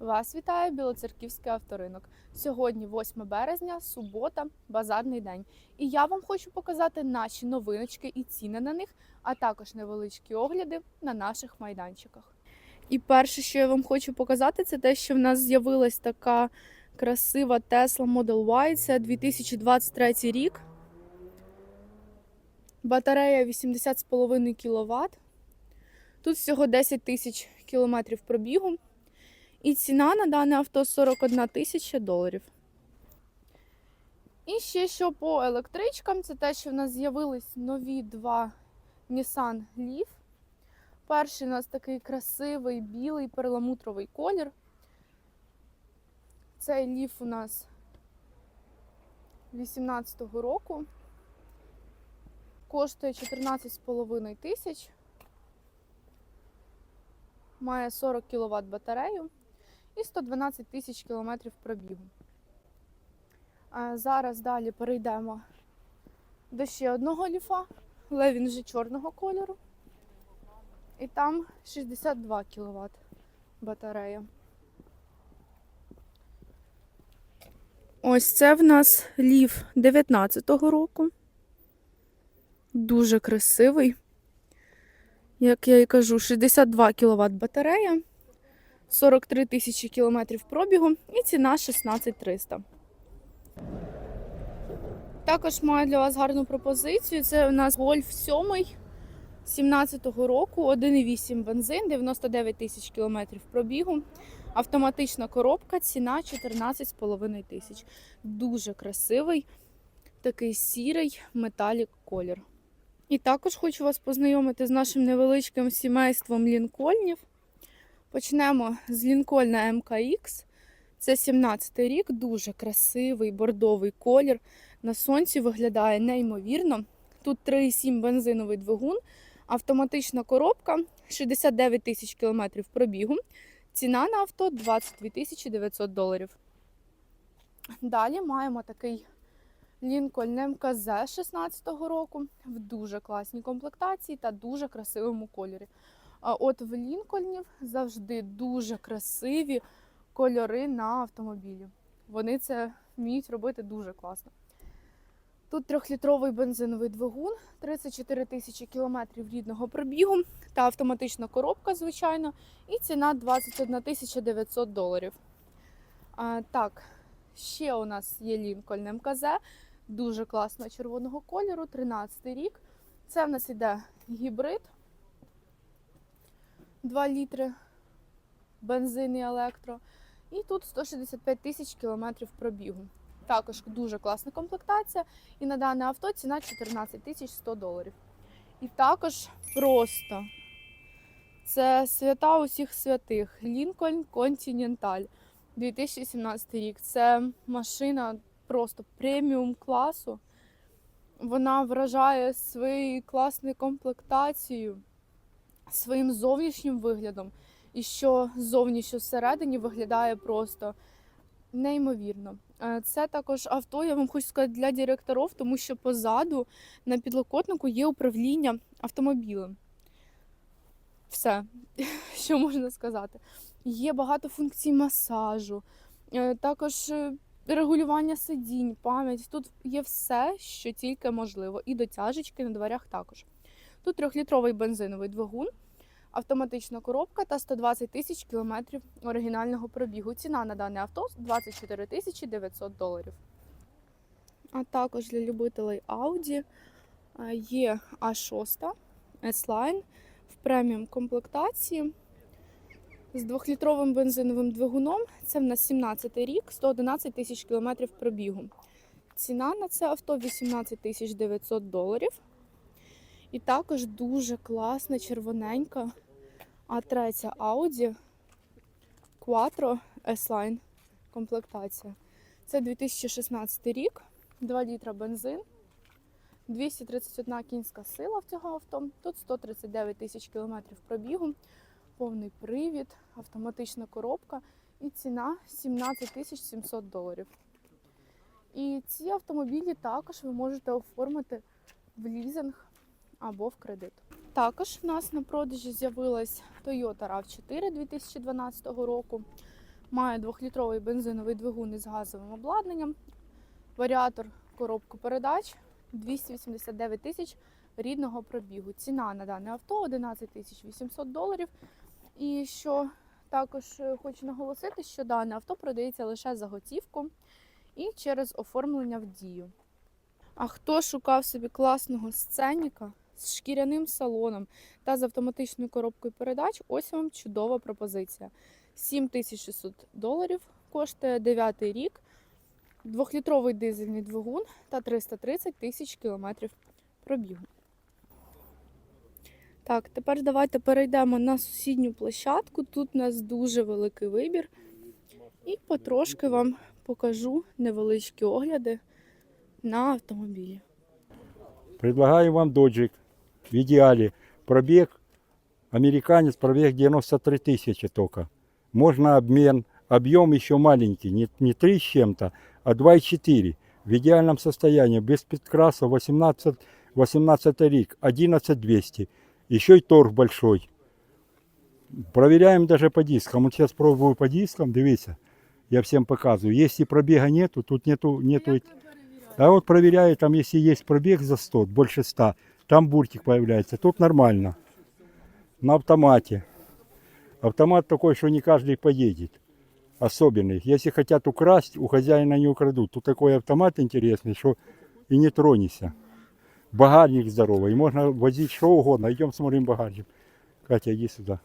Вас вітає Білоцерківський авторинок. Сьогодні 8 березня, субота, базарний день. І я вам хочу показати наші новиночки і ціни на них, а також невеличкі огляди на наших майданчиках. І перше, що я вам хочу показати, це те, що в нас з'явилась така красива Tesla Model Y. Це 2023 рік. Батарея 80,5 кВт. Тут всього 10 тисяч кілометрів пробігу. І ціна на дане авто 41 тисяча доларів. І ще що по електричкам, це те, що в нас з'явились нові два Nissan Leaf. Перший у нас такий красивий білий перламутровий колір. Цей Leaf у нас 18-го року. Коштує 14,5 тисяч. Має 40 кВт батарею і 112 тисяч кілометрів пробігу. Зараз далі перейдемо до ще одного ліфа, але він вже чорного кольору. І там 62 кВт батарея. Ось це в нас ліф 19-го року. Дуже красивий. Як я і кажу, 62 кВт батарея. 43 тисячі кілометрів пробігу і ціна 16 300. Також маю для вас гарну пропозицію. Це у нас Golf 7 17-го року, 1,8 бензин, 99 тисяч кілометрів пробігу. Автоматична коробка, ціна 14,5 тисяч. Дуже красивий, такий сірий металік колір. І також хочу вас познайомити з нашим невеличким сімейством лінкольнів. Почнемо з Лінкольна МКХ. Це 17 й рік, дуже красивий бордовий колір. На сонці виглядає неймовірно. Тут 3,7 бензиновий двигун, автоматична коробка, 69 тисяч кілометрів пробігу. Ціна на авто 22 тисячі 900 доларів. Далі маємо такий Лінкольн МКЗ 16-го року в дуже класній комплектації та дуже красивому кольорі. А от в Лінкольнів завжди дуже красиві кольори на автомобілі. Вони це вміють робити дуже класно. Тут трьохлітровий бензиновий двигун, 34 тисячі кілометрів рідного пробігу та автоматична коробка, звичайно, і ціна 21 тисяча 900 доларів. А, так, ще у нас є Лінкольн МКЗ, дуже класного червоного кольору, 13 рік. Це в нас іде гібрид. 2 літри бензин і електро. І тут 165 тисяч кілометрів пробігу. Також дуже класна комплектація. І на дане авто ціна 14 тисяч 100 доларів. І також просто це свята усіх святих. Лінкольн Continental 2017 рік. Це машина просто преміум класу. Вона вражає своєю класною комплектацією своїм зовнішнім виглядом, і що ззовні, що всередині виглядає просто неймовірно. Е, Це також авто, я вам хочу сказати, для директорів, тому що позаду на підлокотнику є управління автомобілем. Все, що можна сказати. Є багато функцій масажу, е, також е, регулювання сидінь, пам'ять. Тут є все, що тільки можливо. І дотяжечки на дверях також. Тут трьохлітровий бензиновий двигун, автоматична коробка та 120 тисяч кілометрів оригінального пробігу. Ціна на дане авто 24 тисячі 900 доларів. А також для любителей Audi е, є А6 S-Line в преміум комплектації з двохлітровим бензиновим двигуном. Це в нас 17 рік, 111 тисяч кілометрів пробігу. Ціна на це авто 18 тисяч 900 доларів. І також дуже класна червоненька А3 Audi Quattro S-Line комплектація. Це 2016 рік, 2 літра бензин, 231 кінська сила в цього авто. Тут 139 тисяч кілометрів пробігу, повний привід, автоматична коробка і ціна 17 тисяч 700 доларів. І ці автомобілі також ви можете оформити в лізинг або в кредит. Також в нас на продажі з'явилась Toyota RAV4 2012 року. Має 2-літровий бензиновий двигун із газовим обладнанням, варіатор, коробку передач, 289 тисяч рідного пробігу. Ціна на дане авто 11 тисяч 800 доларів. І що також е, хочу наголосити, що дане авто продається лише за готівку і через оформлення в дію. А хто шукав собі класного сценіка з шкіряним салоном та з автоматичною коробкою передач, ось вам чудова пропозиція. 7600 доларів коштує 9 рік, двохлітровий дизельний двигун та 330 тисяч кілометрів пробігу. Так, тепер давайте перейдемо на сусідню площадку. Тут у нас дуже великий вибір. І потрошки вам покажу невеличкі огляди на автомобілі. Предлагаю вам доджик в идеале. Пробег, американец, пробег 93 тысячи только. Можно обмен, объем еще маленький, не, не 3 с чем-то, а 2,4. В идеальном состоянии, без подкраса 18, 18 рик, 11 200. Еще и торг большой. Проверяем даже по дискам. Вот сейчас пробую по дискам, дивіться. Я всем показываю. Если пробега нету, тут нету, нету а вот проверяю, там если есть пробег за 100, больше 100, там буртик появляется. Тут нормально. На автомате. Автомат такой, что не каждый поедет. Особенный. Если хотят украсть, у хозяина не украдут. Тут такой автомат интересный, что и не тронешься. Багажник здоровый. Можно возить что угодно. Идем смотрим багажник. Катя, иди сюда.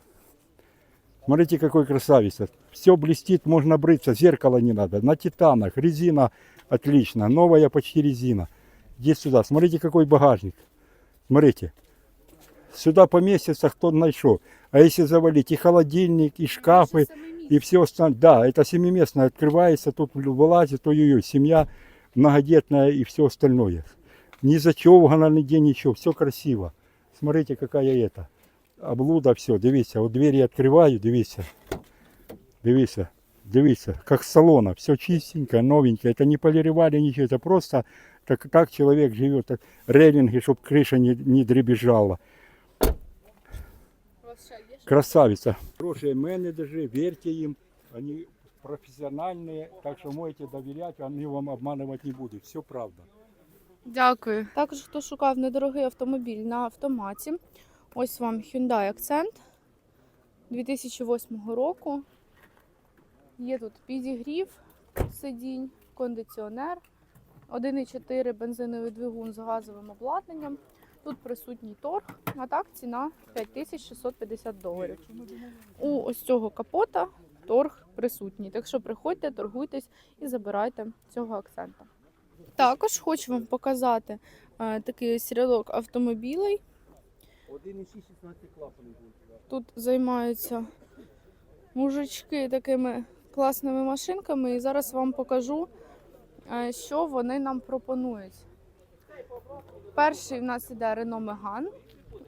Смотрите, какой красавец. Все блестит, можно бриться, зеркало не надо. На титанах, резина отлично, новая почти резина. Иди сюда, смотрите, какой багажник. Смотрите. Сюда поместится кто нашел. А если завалить и холодильник, и шкафы, и все остальное. Да, это семиместное открывается, тут вылазит, ой-ой-ой, семья многодетная и все остальное. Не зачевгано нигде ничего, все красиво. Смотрите, какая это. Облуда все, дивіться, от двері відкриваю, дивіться. Дивіться, дивіться, как с салона, все чистенькое, новенькое. Это не полировали ничего, это просто так, так человек живет. Так, рейлинги, чтобы крыша не, не дребезжала. Красавица. Хорошие менеджеры, верьте им, они профессиональные, так что можете доверять, они вам обманывать не будут. Все правда. Дякую. Також хто шукав недорогий автомобіль на автоматі, ось вам Hyundai Accent 2008 року. Є тут підігрів сидінь, кондиціонер, 1,4 бензиновий двигун з газовим обладнанням. Тут присутній торг, а так ціна 5650 доларів. У ось цього капота торг присутній. Так що приходьте, торгуйтесь і забирайте цього акцента. Також хочу вам показати е, такий ось рядок автомобілей. 1,6 16 Тут займаються мужички такими класними машинками. І зараз вам покажу, що вони нам пропонують. Перший в нас іде Renault Megane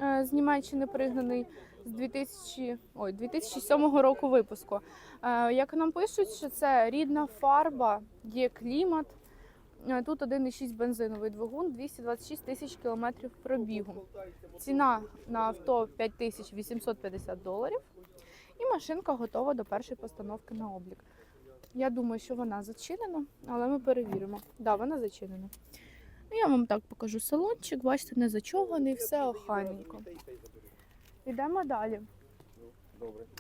е, з Німеччини пригнаний з 2000, ой, 2007 року випуску. Е, Як нам пишуть, що це рідна фарба, є клімат. Е, Тут 1,6 бензиновий двигун, 226 тисяч кілометрів пробігу. Ціна на авто 5850 доларів. І машинка готова до першої постановки на облік. Я думаю, що вона зачинена, але ми перевіримо. Так, да, вона зачинена. Ну, я вам так покажу салончик, бачите, не зачований, все охайненько. Йдемо далі.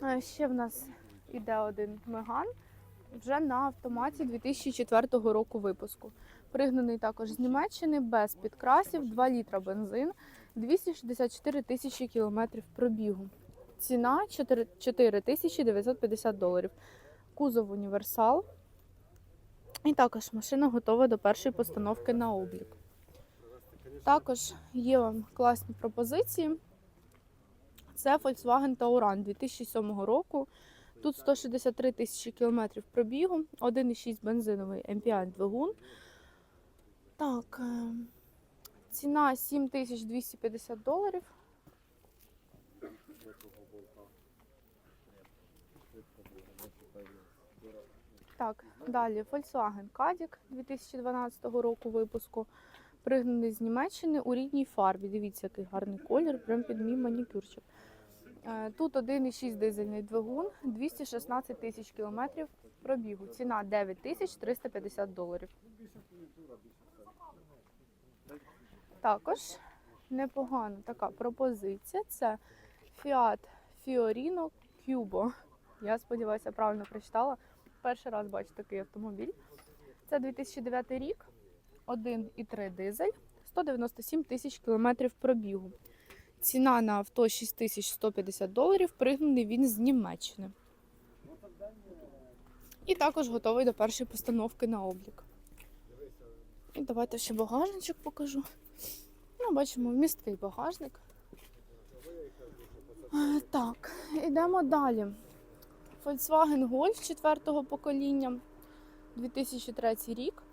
Е, Ще в нас іде один меган вже на автоматі 2004 року випуску. Пригнаний також з Німеччини без підкрасів, 2 літра бензин, 264 тисячі кілометрів пробігу. Ціна 4 4950 доларів. Кузов універсал. І також машина готова до першої постановки на облік. Також є вам класні пропозиції. Це Volkswagen Tauran 2007 року. Тут 163 тисячі кілометрів пробігу, 1,6 бензиновий MPI двигун. Так, е, ціна 7250 доларів. Так, далі Volkswagen Caddy 2012 року випуску. Пригнаний з Німеччини у рідній фарбі. Дивіться, який гарний колір, прям під мій манікюрчик. Е, Тут 1,6 дизельний двигун, 216 тисяч кілометрів пробігу. Ціна 9 тисяч 350 доларів. Також непогана така пропозиція. Це Fiat Fiorino Cubo. Я сподіваюся, правильно прочитала. Перший раз бачу такий автомобіль. Це 2009 рік, 1,3 дизель, 197 тисяч кілометрів пробігу. Ціна на авто 6150 доларів. Пригнаний він з Німеччини. І також готовий до першої постановки на облік. І давайте ще багажничок покажу. Ну, бачимо, місткий багажник. Так, йдемо далі. Volkswagen Golf 4 покоління, 2003 рік.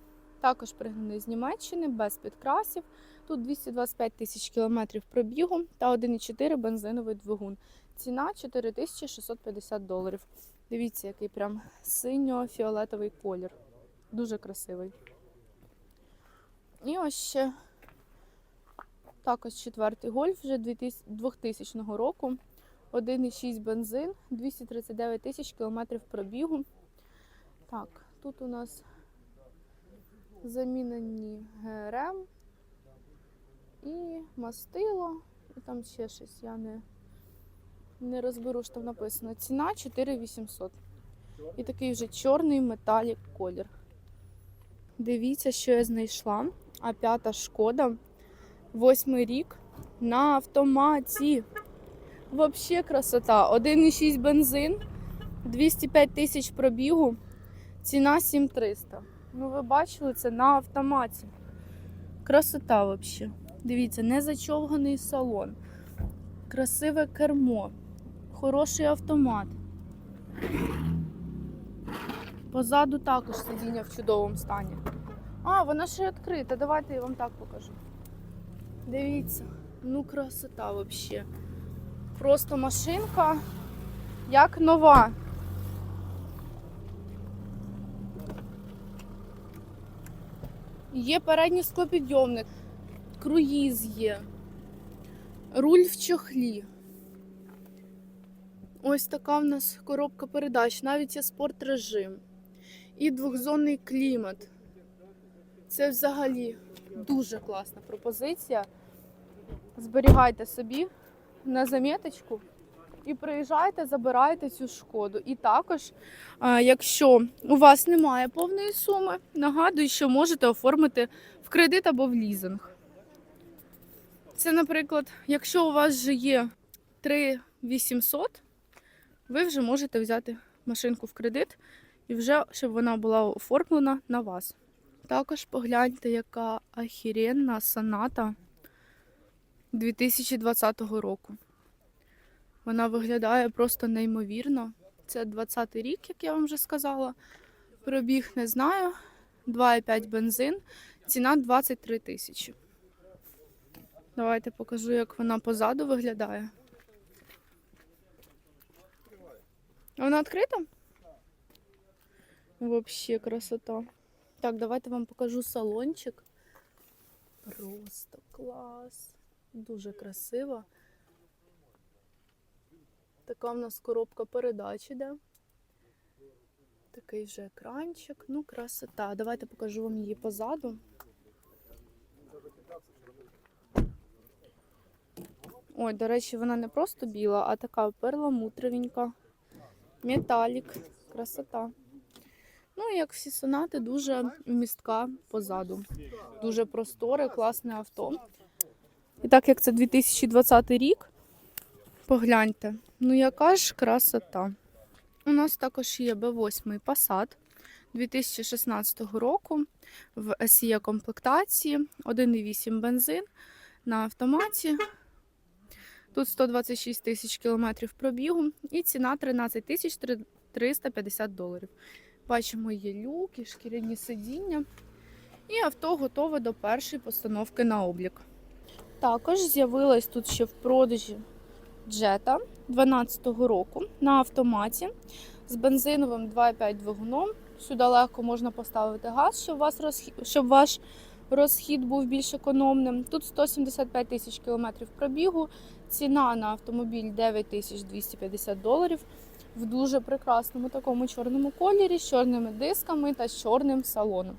Також пригнаний з Німеччини, без підкрасів. Тут 225 тисяч кілометрів пробігу та 1,4 бензиновий двигун. Ціна 4650 доларів. Дивіться, який прям синьо-фіолетовий колір. Дуже красивий. І ось ще також четвертий гольф вже 2000 2000 року. 1,6 бензин, 239 тисяч кілометрів пробігу. Так, тут у нас замінені ГРМ і мастило, і там ще щось. Я не, не розберу, що там написано. Ціна 4800. І такий вже чорний металік колір. Дивіться, що я знайшла. А п'ята шкода. Восьмий рік на автоматі. Вообще красота. 1,6 бензин, 205 тисяч пробігу, ціна 7300. Ну, ви бачили це на автоматі. Красота взагалі. Дивіться, не зачовганий салон. Красиве кермо. Хороший автомат. Позаду також сидіння в чудовому стані. А, вона ще відкрита. Давайте я вам так покажу. Дивіться, ну красота взагалі. Просто машинка як нова. Є передній склопідйомник, круїз є, руль в чохлі. Ось така в нас коробка передач, навіть є спорт режим і двохзонний клімат. Це взагалі дуже класна пропозиція. Зберігайте собі на заміточку і приїжджайте, забирайте цю шкоду. І також, якщо у вас немає повної суми, нагадую, що можете оформити в кредит або в лізинг. Це, наприклад, якщо у вас вже є 3800, ви вже можете взяти машинку в кредит і вже щоб вона була оформлена на вас. Також погляньте, яка ахіренна соната 2020 року. Вона виглядає просто неймовірно. Це 20-й рік, як я вам вже сказала. Пробіг не знаю. 2,5 бензин. Ціна 23 тисячі. Давайте покажу, як вона позаду виглядає. Вона відкрита? Взагалі красота. Так, давайте вам покажу салончик. Просто клас. Дуже красиво. Така в нас коробка передач іде. Такий вже екранчик. Ну, красота. Давайте покажу вам її позаду. Ой, до речі, вона не просто біла, а така перламутровенька. Металік. Красота. Ну, як всі сонати, дуже містка позаду. Дуже просторе, класне авто. І так як це 2020 рік, погляньте, ну яка ж красота. У нас також є B8 Passat 2016 року в SE комплектації, 1,8 бензин на автоматі. Тут 126 тисяч кілометрів пробігу і ціна 13 тисяч 350 доларів. Бачимо, є люки, шкіряні сидіння. І авто готове до першої постановки на облік. Також з'явилась тут ще в продажі Jetta 2012 року на автоматі з бензиновим 2,5 двигуном. Сюди легко можна поставити газ, щоб, вас розхід, щоб ваш розхід був більш економним. Тут 175 тисяч кілометрів пробігу, Ціна на автомобіль 9250 доларів в дуже прекрасному такому чорному кольорі з чорними дисками та з чорним салоном.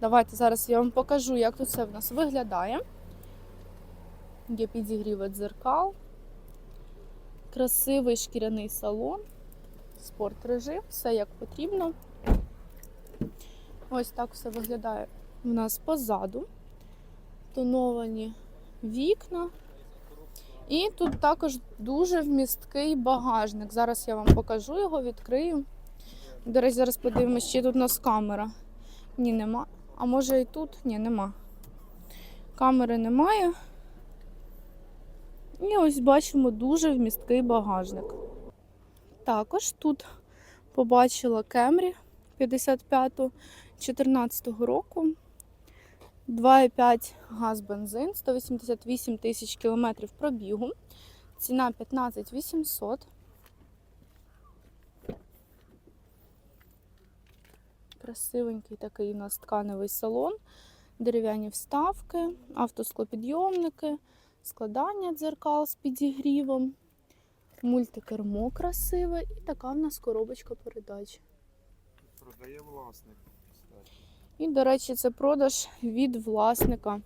Давайте зараз я вам покажу, як тут все в нас виглядає. Є підігріви дзеркал, красивий шкіряний салон, спорт режим, все як потрібно. Ось так все виглядає у нас позаду. Тоновані вікна. І тут також дуже вмісткий багажник. Зараз я вам покажу його, відкрию. До зараз подивимось, чи тут у нас камера. Ні, нема. А може і тут? Ні, нема. Камери немає. І ось бачимо дуже вмісткий багажник. Також тут побачила Кемрі 55-го 14 року. 2,5 газ бензин, 188 тисяч кілометрів пробігу. Ціна 15 800. Красивенький такий у нас тканевий салон, дерев'яні вставки, автосклопідйомники, складання дзеркал з підігрівом, мультикермо красиве і така в нас коробочка передач. Продає власник. І, до речі, це продаж від власника.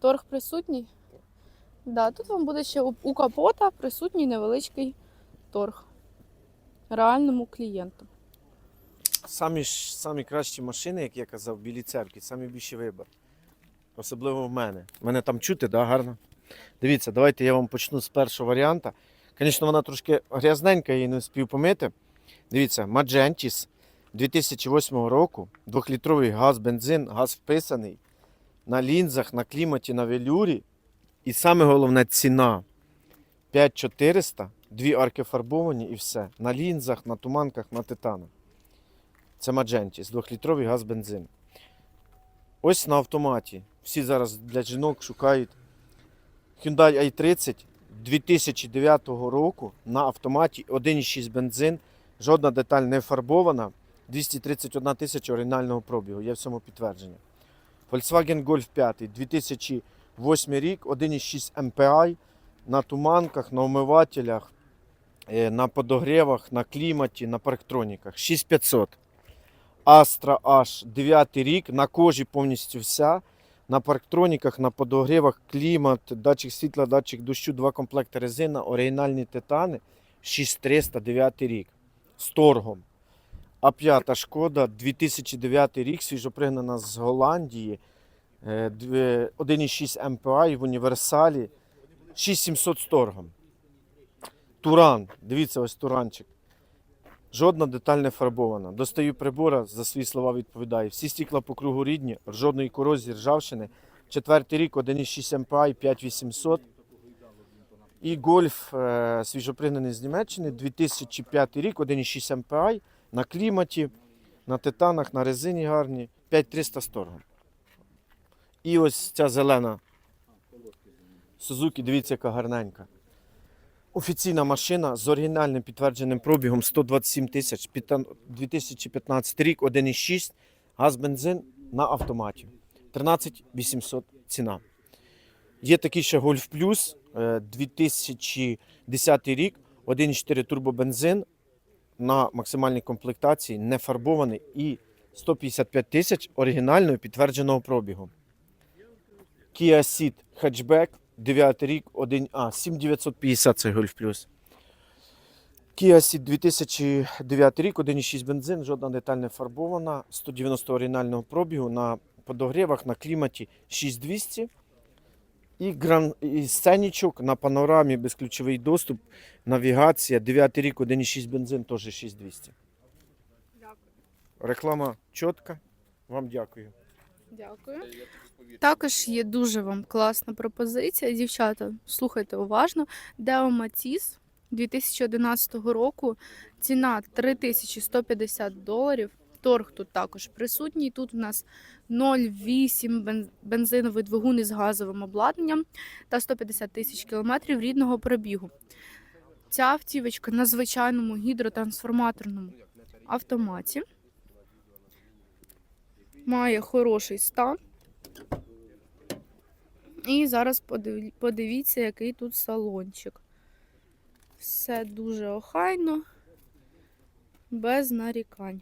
Торг присутній? Да, тут вам буде ще у капота присутній невеличкий торг реальному клієнту. Самі ж самі кращі машини, як я казав, білі церкві, самі більший вибір. Особливо в мене. Мене там чути, да, гарно? Дивіться, давайте я вам почну з першого варіанта. Звісно, вона трошки грязненька, її не встиг помити. Дивіться, Magentis 2008 року, 2-літровий газ, бензин, газ вписаний на лінзах, на кліматі, на велюрі. І саме головне ціна 5400, дві арки фарбовані і все. На лінзах, на туманках, на титанах. Це Magentis, 2-літровий газ бензин. Ось на автоматі. Всі зараз для жінок шукають Hyundai i30 2009 року на автоматі 1,6 бензин. Жодна деталь не фарбована. 231 тисяча оригінального пробігу. Є в цьому підтвердження. Volkswagen Golf 5 2008 рік, 1,6 MPI на туманках, на омивателях, е, на подогрівах, на кліматі, на парктроніках. 6500. Astra H 9 рік, на кожі повністю вся. На парктроніках, на подогрівах, клімат, датчик світла, датчик дощу, два комплекти резина, оригінальні титани, 6300 9 рік. З торгом. А п'ята шкода, 2009 рік, свіжопригнана з Голландії. е, 1,6 MPI в універсалі, 6700 з торгом. Туран, дивіться, ось туранчик. Жодна деталь не фарбована. Достаю прибора, за свої слова відповідаю. Всі стікла по кругу рідні, жодної корозії, ржавчини. Четвертий рік, 1,6 MPI, 5800. І гольф е, свіжопригнаний з Німеччини, 2005 рік, 1,6 MPI, на кліматі, на титанах, на резині гарні, 5300 з торгом. І ось ця зелена Сузуки, дивіться, яка гарненька. Офіційна машина з оригінальним підтвердженим пробігом 127 тисяч, 2015 рік, 1,6, газ бензин на автоматі. 13 800 ціна. Є такий ще Plus, е, 2010 рік, 1,4 турбобензин на максимальній комплектації, не фарбований і 155 тисяч оригінального підтвердженого пробігу. Kia Ceed Hatchback, 9 рік, 1А, 7950 це Golf Plus. Kia Ceed 2009 рік, 1,6 бензин, жодна деталь не фарбована, 190 оригінального пробігу на подогрівах, на кліматі 6200. І, гран... і сценічок на панорамі, безключовий доступ, навігація, 9 рік, 1,6 бензин, теж 6200. Реклама чітка. Вам дякую. Дякую. Також є дуже вам класна пропозиція. Дівчата, слухайте уважно. Део Матіс 2011 року. Ціна 3150 доларів. Торг тут також присутній. Тут у нас 0,8 бен- бензиновий двигун із газовим обладнанням та 150 тисяч кілометрів рідного пробігу. Ця автівочка на звичайному гідротрансформаторному автоматі. Має хороший стан. І зараз подивіться, який тут салончик. Все дуже охайно, без нарікань.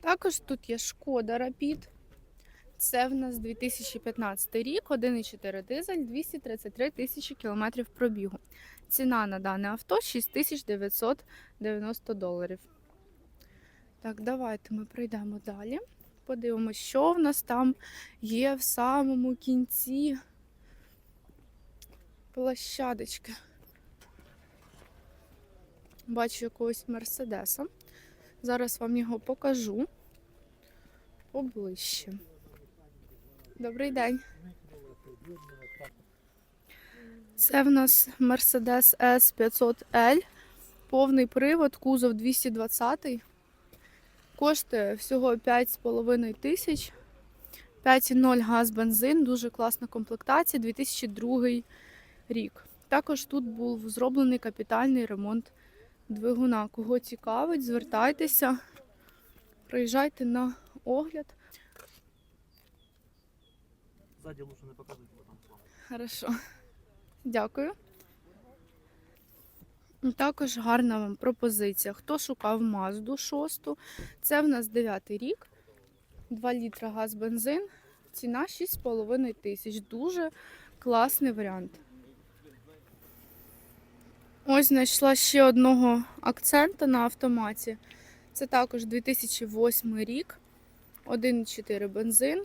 Також тут є шкода Рапід. Це в нас 2015 рік, 1,4 дизель, 233 тисячі кілометрів пробігу. Ціна на дане авто 6990 доларів. Так, давайте ми пройдемо далі. Подивимося, що в нас там є в самому кінці площадочки. Бачу якогось Мерседеса. Зараз вам його покажу поближче. Добрий день. Це в нас Mercedes S500L. Повний привод, кузов 220. Коштує всього 5,5 тисяч. 5,0 газ бензин, дуже класна комплектація, 2002 рік. Також тут був зроблений капітальний ремонт двигуна. Кого цікавить, звертайтеся, приїжджайте на огляд. Сзади лучше не показывайте, бо там. Хорошо. Дякую. Ну, Також гарна вам пропозиція. Хто шукав Мазду 6, це в нас 9 рік. 2 літра газ бензин. Ціна 6,5 тисяч. Дуже класний варіант. Ось знайшла ще одного акцента на автоматі. Це також 2008 рік. 1,4 бензин.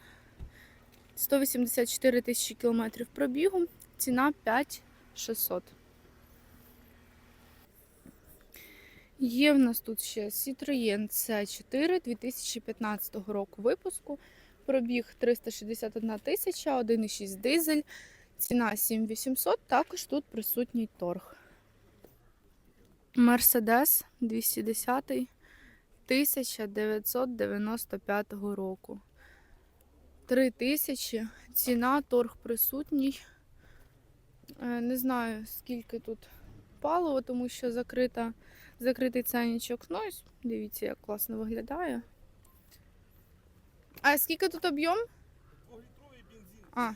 184 тисячі кілометрів пробігу. Ціна 5600. Є в нас тут ще Citroën C4 2015 року випуску. Пробіг 361 тисяча, 1,6 дизель. Ціна 7800. Також тут присутній торг. Mercedes 210 1995 року. 3 тисячі. Ціна, торг присутній. Е, Не знаю, скільки тут паливо, тому що закрита, закритий ценничок. Ну, ось дивіться, як класно виглядає. А скільки тут об'єм? А,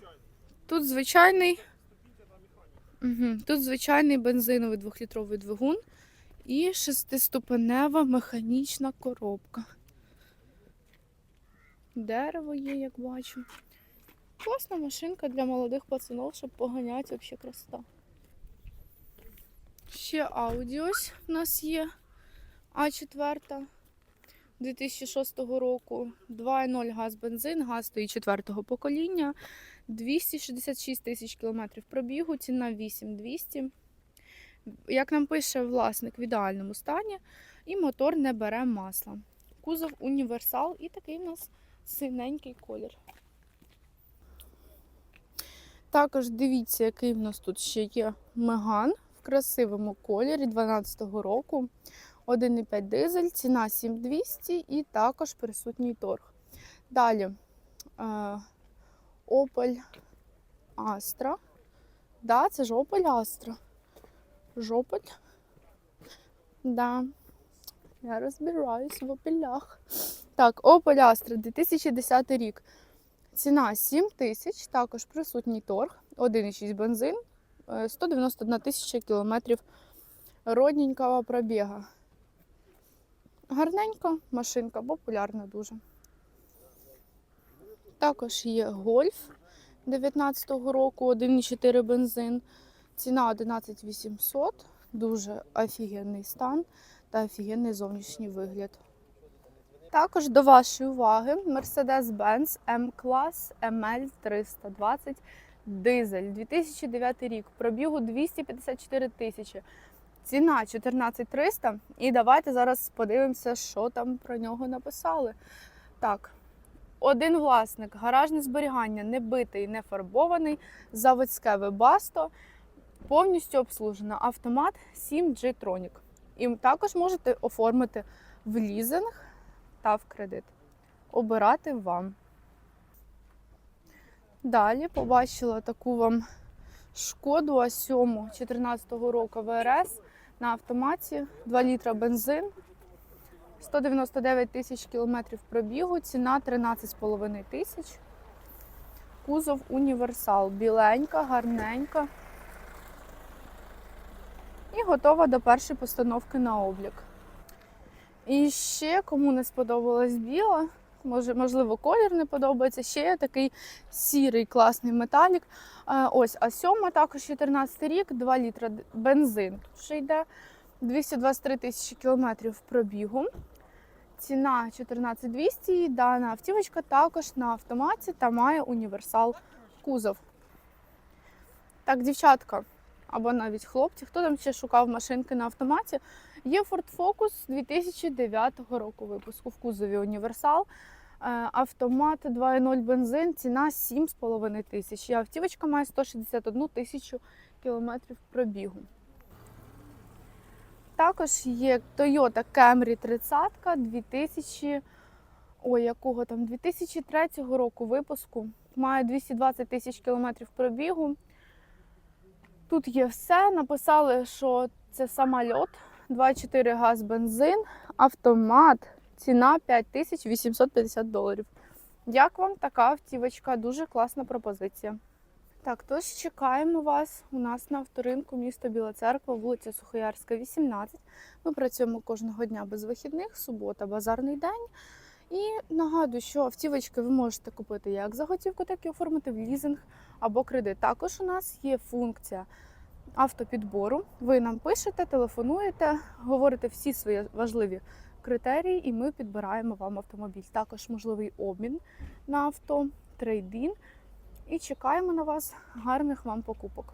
тут звичайний. Угу. Тут звичайний бензиновий двохлітровий двигун і шестиступенева механічна коробка. Дерево є, як бачу. Класна машинка для молодих пацанов, щоб поганяти, взагалі красота. Ще Audi у нас є А4 2006 року. 2.0 газ бензин, газ стоїть четвертого покоління. 266 тисяч кілометрів пробігу, ціна 8200. Як нам пише власник, в ідеальному стані, і мотор не бере масла. Кузов універсал і такий у нас синенький колір. Також дивіться, який в нас тут ще є меган красивому кольорі 12-го року. 1,5 дизель, ціна 7200 і також присутній торг. Далі е, Opel Astra. Да, це ж Opel Astra. Жопель. Да. Я розбираюсь в опелях. Так, Opel Astra 2010 рік. Ціна 7 тисяч, також присутній торг, 1,6 бензин, 191 тисяча кілометрів родненького пробіга. Гарненька машинка, популярна дуже. Також є гольф 19-го року, 1,4 бензин. Ціна 11 800, дуже офігенний стан та офігенний зовнішній вигляд. Також до вашої уваги Mercedes-Benz M-клас ML 320 дизель 2009 рік. Пробігу 254 тисячі. Ціна 14 300. І давайте зараз подивимося, що там про нього написали. Так, один власник, гаражне зберігання, не битий, не фарбований, заводське вебасто, повністю обслужено. Автомат 7G Tronic. І також можете оформити в лізинг та в кредит. Обирати вам. Далі побачила таку вам шкоду А7 14 року ВРС на автоматі 2 літра бензин. 199 тисяч кілометрів пробігу, ціна 13,5 тисяч. кузов універсал. Біленька, гарненька. І готова до першої постановки на облік. І ще, кому не сподобалась біла, може, можливо, колір не подобається. Ще є такий сірий класний металік. Е, Ось, а сьома також 14 рік, 2 літра бензин. Ще йде 223 тисячі кілометрів пробігу. Ціна 14200. Дана автівочка також на автоматі та має універсал кузов. Так, дівчатка, або навіть хлопці, хто там ще шукав машинки на автоматі, є Ford Focus 2009 року випуску в кузові універсал. Е, Автомат 2.0 бензин, ціна 7,5 тисяч. І автівочка має 161 тисячу кілометрів пробігу. Також є Toyota Camry 30 2000, ой, якого там 2003 року випуску. Має 220 тисяч кілометрів пробігу. Тут є все. Написали, що це самольот, 2,4 газ бензин, автомат. Ціна 5850 доларів. Як вам така автівочка? Дуже класна пропозиція. Так, тож чекаємо вас у нас на авторинку місто Біла Церква, вулиця Сухоярська, 18. Ми працюємо кожного дня без вихідних, субота, базарний день. І нагадую, що автівочки ви можете купити як за готівку, так і оформити в лізинг або кредит. Також у нас є функція автопідбору. Ви нам пишете, телефонуєте, говорите всі свої важливі критерії, і ми підбираємо вам автомобіль. Також можливий обмін на авто, трейдін. І чекаємо на вас гарних вам покупок.